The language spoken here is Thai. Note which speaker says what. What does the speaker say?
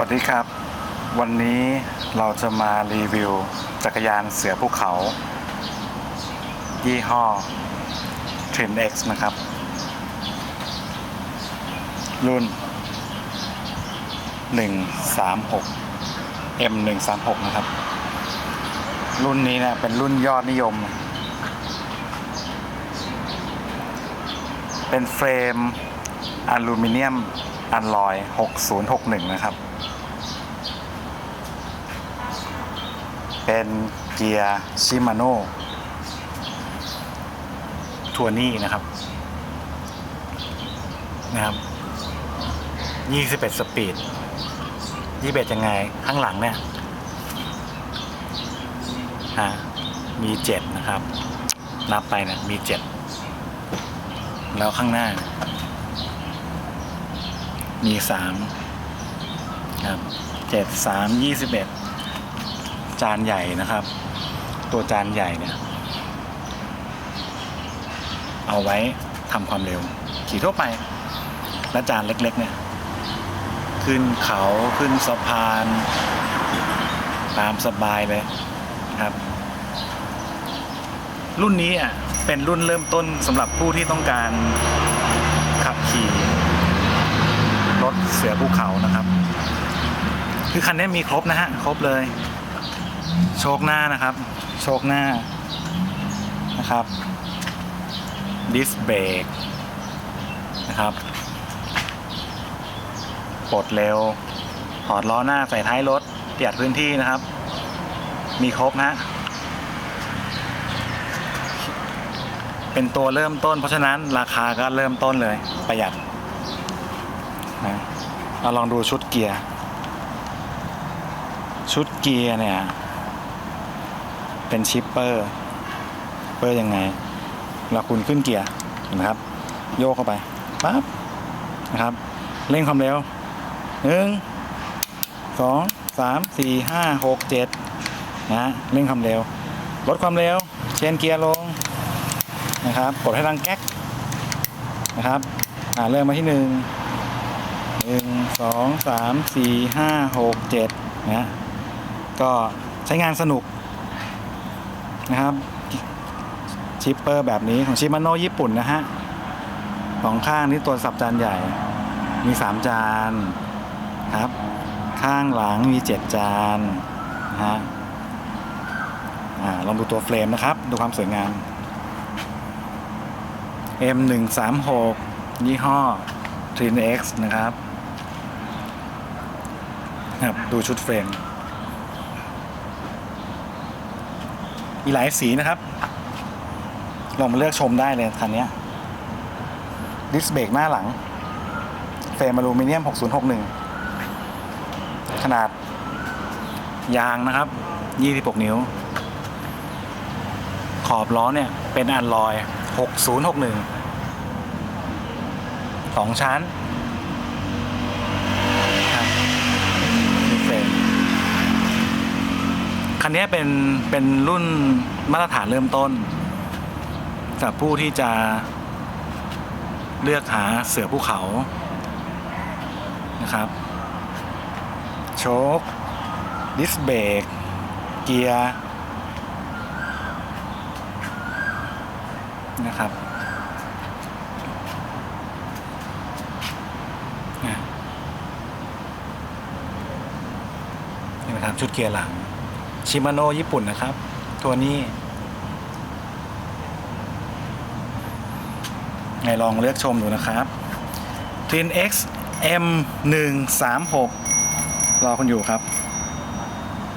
Speaker 1: วัสดีครับ วันนี้เราจะมารีวิว จักรยานเสือภูเขา ยี่ห้อ t r e n X นะครับ รุ่น 136 M 136 นะครับ รุ่นนี้เนี่ยเป็นรุ่นยอดนิยม เป็นเฟรมอลูมิเนียมอัลลอย 6061 นะครับ เป็นเกียร์ชิมาโน่ทัวนี่นะครับ นะครับ 21 สปีด 21 ยังไง ข้างหลังเนี่ยฮะมี 7 นะครับ นับไปเนี่ยมี 7 แล้วข้างหน้า มี 3 ครับ 7 3 21 จานใหญ่นะครับ ตัวจานใหญ่เนี่ยเอาไว้ทำความเร็ว ขี่ทั่วไป และจานเล็ก ๆ เนี่ย ขึ้นเขาขึ้นสะพาน ตามสบายเลยครับ รุ่นนี้อะเป็นรุ่นเริ่มต้นสำหรับผู้ที่ต้องการขับขี่ รถเสือภูเขานะครับ คือคันนี้มีครบนะฮะ ครบเลย โชคหน้านะครับ โชคหน้านะครับดิสเบรกนะครับปลดเร็วถอดล้อหน้าใส่ท้ายรถประหยัดพื้นที่นะครับ มีครบนะเป็นตัวเริ่มต้นเพราะฉะนั้นราคาก็เริ่มต้นเลยประหยัดนะเราลองดูชุดเกียร์ ชุดเกียร์เนี่ย เป็นชิปเปอร์เปอร์ยังไงเราคุณขึ้นเกียร์นไหมครับ โยกเข้าไปปั๊บนะครับเร่งความเร็วหนึ่งสองสามสี่ห้าหกเจ็ดนะเร่งความเร็ว ลดความเร็ว เชนเกียร์ลงนะครับกดให้ดังแก๊กนะครับอ่าเริ่มมาที่หนึ่งหนึ่งสองสามสี่ห้าหกเจ็ดนะก็ใช้งานสนุก นะครับชิปเปอร์แบบนี้ของชิมาโน่ญี่ปุ่นนะฮะสองข้างนี่ตัวสับจานใหญ่ มีสามจานครับ ข้างหลังมีเจ็ดจานนะฮะลองดูตัวเฟรมนะครับ ดูความสวยงาม M 1 3 6 ยี่ห้อ t r i n X นะครับครับ ดูชุดเฟรม มีหลายสีนะครับ ลองมาเลือกชมได้เลยคันนี้ดิสเบรกหน้าหลัง เฟรมอลูมิเนียม 6061 ขนาด ยางนะครับ 26 นิ้ว ขอบล้อเนี่ย เป็นอันลอย 6061สองชั้นครับนี่เฟรม คันนี้เป็นเป็นรุ่นมาตรฐานเริ่มต้นสำหรับผู้ที่จะเลือกหาเสือภูเขานะครับ โชคดิสเบรกเกียร์นะครับนี่นะครับชุดเกียร์หลัง ชิมาโน่ญี่ปุ่นนะครับ ตัวนี้ไงลองเลือกชมดูนะครับ t w i n X M 1 3 6รอคุณอยู่ครับ